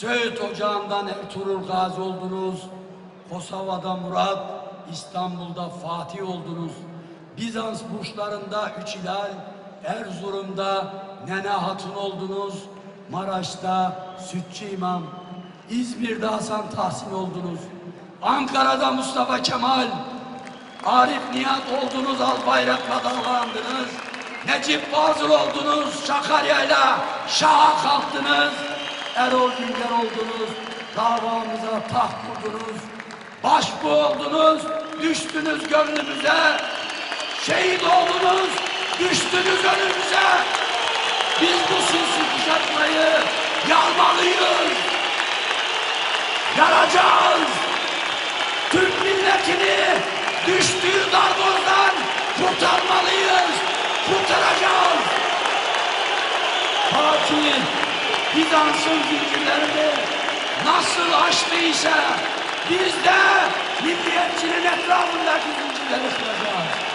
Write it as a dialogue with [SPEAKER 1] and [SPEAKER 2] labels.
[SPEAKER 1] Söğüt Ocağı'ndan Ertuğrul Gazi oldunuz. Kosova'da Murat, İstanbul'da Fatih oldunuz. Bizans burçlarında Üç Hilal, Erzurum'da Nene Hatun oldunuz. Maraş'ta Sütçü İmam, İzmir'de Hasan Tahsin oldunuz. Ankara'da Mustafa Kemal, Arif Nihat oldunuz, Albayrak'la dalgalandınız. Necip Fazıl oldunuz, Sakarya'yla şaha kalktınız. Erol Günger oldunuz, davamıza taht kurdunuz. Başbu oldunuz, düştünüz gönlümüze. Şehit oldunuz, düştünüz önümüze. Biz bu sinsi kuşatmayı yarmalıyız. Yaracağız. Türk milletini düştüğü darboğazdan kurtarmalıyız. Kurtaracağız. Fatih Bizans'ın zincirlerini nasıl açtıysa biz de milliyetçinin etrafındaki zincirleri kıracağız.